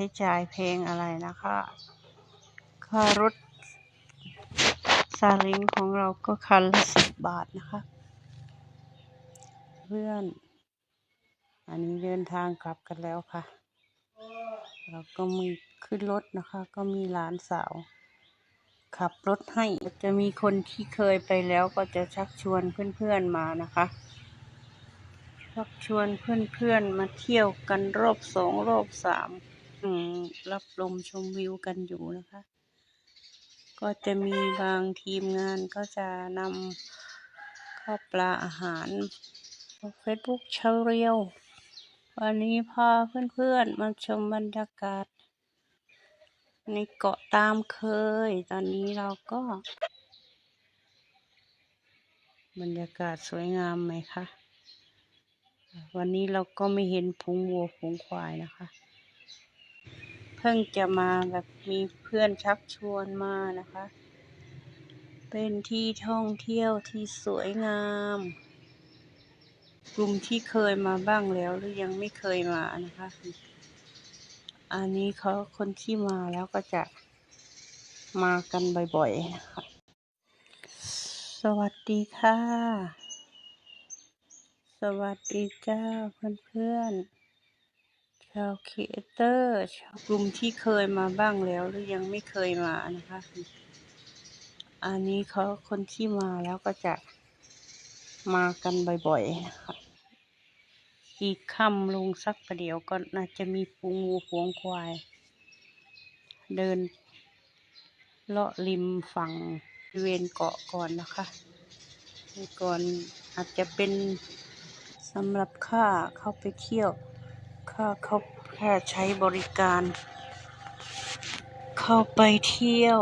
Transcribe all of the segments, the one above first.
ช้จ่ายแพลงอะไรนะคะค่ารถซาเล้งของเราก็คันละสิบบาทนะคะ เพื่อน อันนี้เดินทางกลับกันแล้วค่ะ เราก็มีขึ้นรถนะคะ ก็มีหลานสาว ขับรถให้จะมีคนที่เคยไปแล้วก็จะชักชวนเพื่อนๆมานะคะชักชวนเพื่อนๆมาเที่ยวกันรอบสองรอบสาม รับลมชมวิวกันอยู่นะคะ ก็จะมีบางทีมงานก็จะนำข้าวปลาอาหารเฟซบุ๊กเชาเรียว วันนี้พาเพื่อนๆมาชมบรรยากาศ ในเกาะตามเคย ตอนนี้เราก็ บรรยากาศสวยงามไหมคะวันนี้เราก็ไม่เห็นพุงวัวพุงควายนะคะ เพิ่งจะมาแบบมีเพื่อนชักชวนมานะคะ เป็นที่ท่องเที่ยวที่สวยงามกลุ่มที่เคยมาบ้างแล้วหรือยังไม่เคยมานะคะ อันนี้เขาคนที่มาแล้วก็จะมากันบ่อยๆนะคะ สวัสดีค่ะ สวัสดีจ้าเพื่อนๆ ชาวครีเอเตอร์ชาวกลุ่มที่เคยมาบ้างแล้วหรือยังไม่เคยมานะคะ อันนี้เขาคนที่มาแล้วก็จะมากันบ่อยๆนะคะอีกค่ำลงสักประเดี๋ยวก็น่าจะมีปูงูหวงควาย เดินเลาะริมฝั่งบริเวณเกาะก่อนนะคะก่อนอาจจะเป็นสำหรับค่าเข้าไปเที่ยว ค่าเขาแค่ใช้บริการ เข้าไปเที่ยว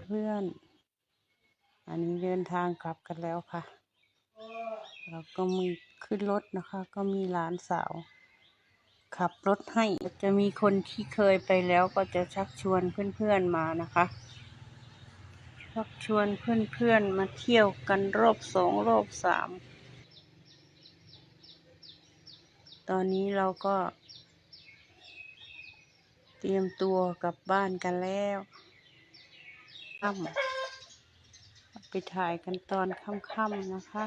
เพื่อน อันนี้เดินทางกลับกันแล้วค่ะ เราก็มีขึ้นรถนะคะ ก็มีหลานสาว ขับรถให้จะมีคนที่เคยไปแล้วก็จะชักชวนเพื่อนๆมานะคะชักชวนเพื่อนๆมาเที่ยวกันรอบสองรอบสาม ตอนนี้เราก็ เตรียมตัวกลับบ้านกันแล้วค่ำไปถ่ายกันตอนค่ำๆนะคะ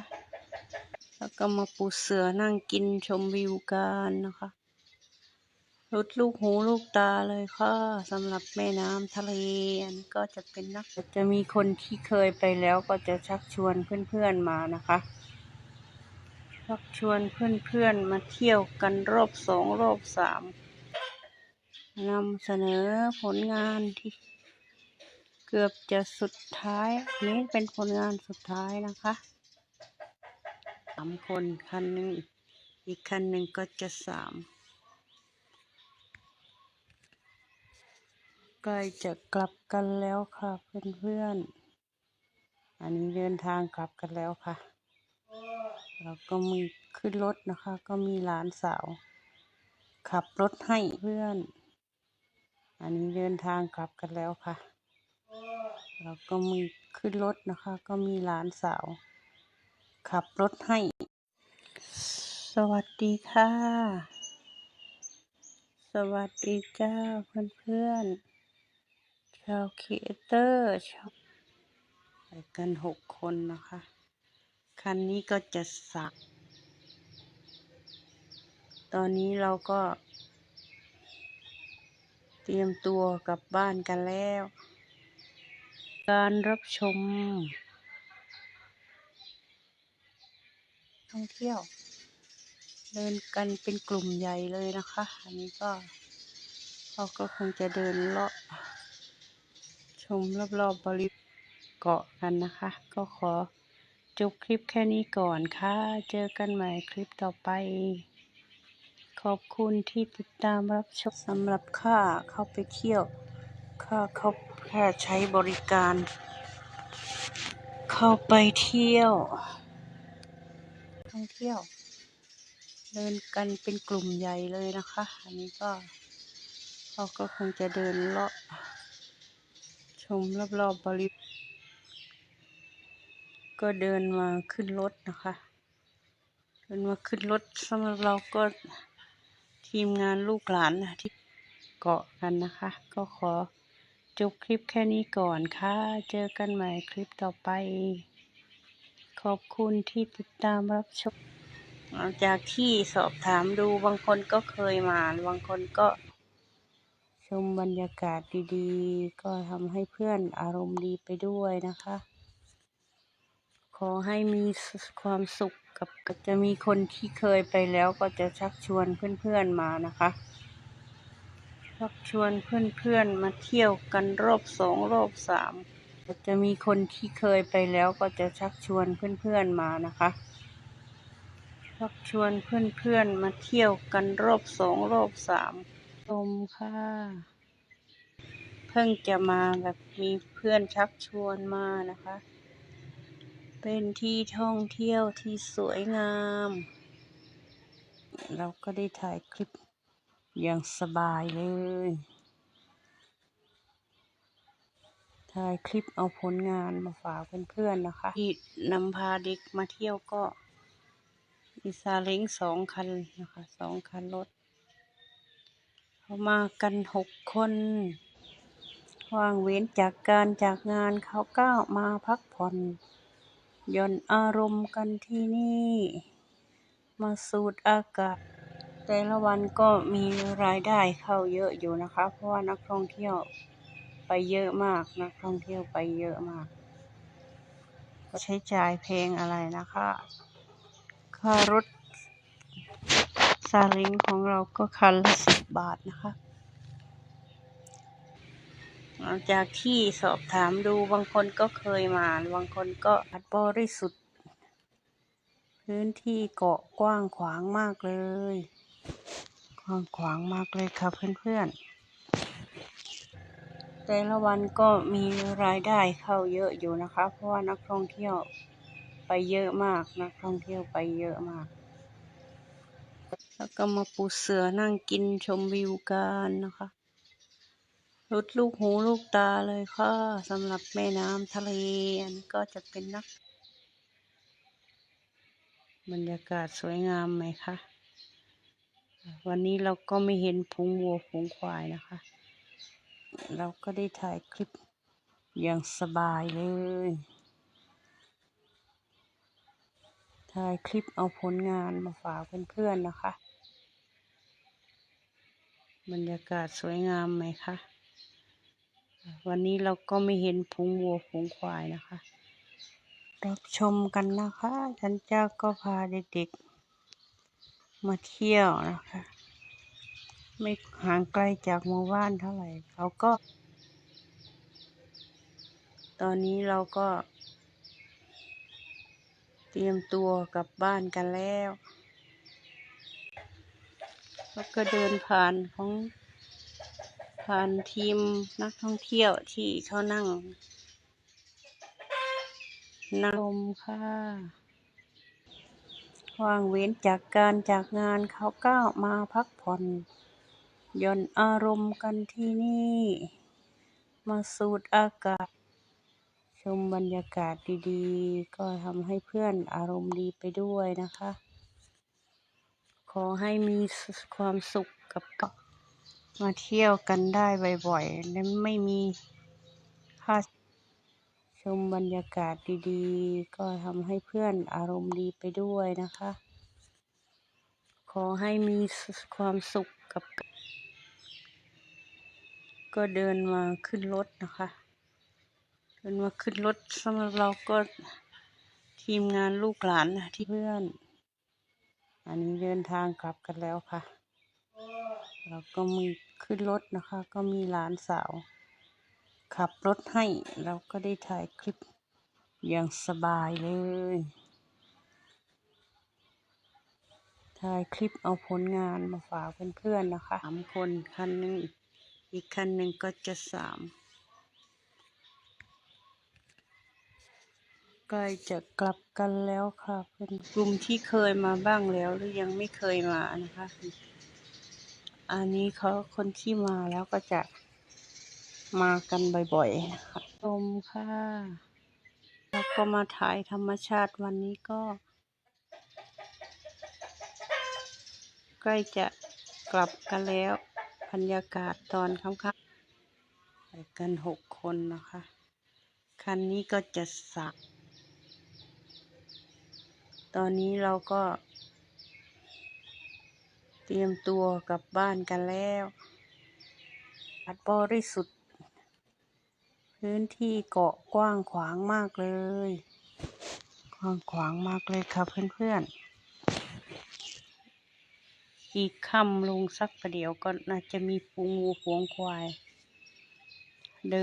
แล้วก็มาปูเสือนั่งกินชมวิวกันนะคะรุดลูกหูลูกตาเลยค่ะสำหรับแม่น้ำทะเล อันก็จะเป็นนักจะมีคนที่เคยไปแล้วก็จะชักชวนเพื่อนๆมานะคะ ชักชวนเพื่อนๆมาเที่ยวกันรอบสองรอบสามนำเสนอผลงานที่เกือบจะสุดท้ายนนี้เป็นผลงานสุดท้ายนะคะสามคนคันหนึ่งอีกคันหนึ่งก็จะสามใกล้จะกลับกันแล้วค่ะเพื่อนๆ อันนี้เดินทางกลับกันแล้วค่ะ เราก็มีขึ้นรถนะคะ ก็มีหลานสาว ขับรถให้เพื่อน อันนี้เดินทางกลับกันแล้วค่ะเราก็มีขึ้นรถนะคะ ก็มีหลานสาว ขับรถให้ สวัสดีค่ะ สวัสดีจ้าเพื่อนๆชาวครีเอเตอร์ชาวไปกันหกคนนะคะ คันนี้ก็จะสัก ตอนนี้เราก็ เตรียมตัวกลับบ้านกันแล้ว การรับชม ท่องเที่ยว เดินกันเป็นกลุ่มใหญ่เลยนะคะ อันนี้ก็เราก็คงจะเดินเลาะชมรอบๆบบริเวณเกาะกันนะคะ ก็ขอ จบคลิปแค่นี้ก่อนค่ะ เจอกันใหม่คลิปต่อไป ขอบคุณที่ติดตามรับชมสำหรับค่าเข้าไปเที่ยวค่าเข้าแค่ใช้บริการ เข้าไปเที่ยว ท่องเที่ยว เดินกันเป็นกลุ่มใหญ่เลยนะคะ อันนี้ก็เราก็คงจะเดินเลาะชมรอบๆบบริเวณ ก็เดินมาขึ้นรถนะคะ เดินมาขึ้นรถสำหรับเราก็ทีมงานลูกหลานนะที่เกาะกันนะคะ ก็ขอจบคลิปแค่นี้ก่อนค่ะ เจอกันใหม่คลิปต่อไป ขอบคุณที่ติดตามรับชมจากที่สอบถามดูบางคนก็เคยมา บางคนก็ชมบรรยากาศดีๆ ก็ทำให้เพื่อนอารมณ์ดีไปด้วยนะคะ อให้มีความสุขกับจะมีคนที่เคยไปแล้วก็จะชักชวนเพื่อนๆมานะคะ ชักชวนเพื่อนๆมาเที่ยวกันรอบสองรอบสามจะมีคนที่เคยไปแล้วก็จะชักชวนเพื่อนๆมานะคะ ชักชวนเพื่อนๆมาเที่ยวกันรอบสองรอบสามชมค่ะเพิ่งจะมาแบบมีเพื่อนชักชวนมานะคะ เป็นที่ท่องเที่ยวที่สวยงาม เราก็ได้ถ่ายคลิปอย่างสบายเลย ถ่ายคลิปเอาผลงานมาฝากเพื่อนๆนะคะ ที่นำพาเด็กมาเที่ยวก็มีซาเล้งสองคันนะคะสองคันรถ เขามากันหกคนว่างเว้นจากการจากงานเขาก็มาพักผ่อน ย่อนอารมณ์กันที่นี่ มาสูดอากาศ แต่ละวันก็มีรายได้เข้าเยอะอยู่นะคะ เพราะว่านักท่องเที่ยวไปเยอะมากนักท่องเที่ยวไปเยอะมาก ก็ใช้จ่ายเพลงอะไรนะคะค่ารถซาเล้งของเราก็คันละสิบบาทนะคะ จากที่สอบถามดูบางคนก็เคยมา บางคนก็อัดบริสุทธิ์ พื้นที่เกาะกว้างขวางมากเลย กว้างขวางมากเลยค่ะเพื่อนๆ แต่ละวันก็มีรายได้เข้าเยอะอยู่นะคะ เพราะว่านักท่องเที่ยวไปเยอะมาก นักท่องเที่ยวไปเยอะมาก แล้วก็มาปูเสือนั่งกินชมวิวกันนะคะ รุดลูกหูลูกตาเลยค่ะสำหรับแม่น้ำทะเล อันนี้ก็จะเป็นนัก บรรยากาศสวยงามไหมคะ วันนี้เราก็ไม่เห็นพุงวัวพุงควายนะคะ เราก็ได้ถ่ายคลิปอย่างสบายเลย ถ่ายคลิปเอาผลงานมาฝากเพื่อนๆนะคะ บรรยากาศสวยงามไหมคะ วันนี้เราก็ไม่เห็นพุงวัวพุงควายนะคะ รับชมกันนะคะ ฉันเจ้าก็พาเด็กๆ มาเที่ยวนะคะ ไม่ห่างไกลจากหมู่บ้านเท่าไหร่เราก็ ตอนนี้เราก็ เตรียมตัวกลับบ้านกันแล้ว แล้วก็เดินผ่านของ ผ่านทีมนักท่องเที่ยวที่เขานั่ง นั่งชมค่ะว่างเว้นจากการจากงานเขาก็มาพักผ่อนย่อนอารมณ์กันที่นี่ มาสูดอากาศ ชมบรรยากาศดีๆ ก็ทำให้เพื่อนอารมณ์ดีไปด้วยนะคะ ขอให้มีความสุขกับกับ มาเที่ยวกันได้บ่อยๆ และไม่มีค่าชมบรรยากาศดีๆ ก็ทำให้เพื่อนอารมณ์ดีไปด้วยนะคะ ขอให้มีความสุขกับ ก็เดินมาขึ้นรถนะคะ เดินมาขึ้นรถสำหรับเราก็ทีมงานลูกหลานนะที่เพื่อน อันนี้เดินทางกลับกันแล้วค่ะ เราก็มีขึ้นรถนะคะ ก็มีหลานสาว ขับรถให้เราก็ได้ถ่ายคลิปอย่างสบายเลย ถ่ายคลิปเอาผลงานมาฝากเพื่อนๆนะคะสามคนคันหนึ่งอีกคันหนึ่งก็จะสามใกล้จะกลับกันแล้วค่ะเป็นกลุ่มที่เคยมาบ้างแล้วหรือยังไม่เคยมานะคะ อันนี้เขาคนที่มาแล้วก็จะมากันบ่อยๆนะคะชมค่ะ แล้วก็มาถ่ายธรรมชาติวันนี้ก็ ใกล้จะกลับกันแล้วบรรยากาศตอนค่ำๆไปกันหกคนนะคะ คันนี้ก็จะสัก ตอนนี้เราก็เตรียมตัวกลับบ้านกันแล้วอัดบริสุทธิ์ พื้นที่เกาะกว้างขวางมากเลย กว้างขวางมากเลยค่ะเพื่อนๆ อีกค่ำลงสักประเดี๋ยวก็น่าจะมีปูงูพวงควาย เดิน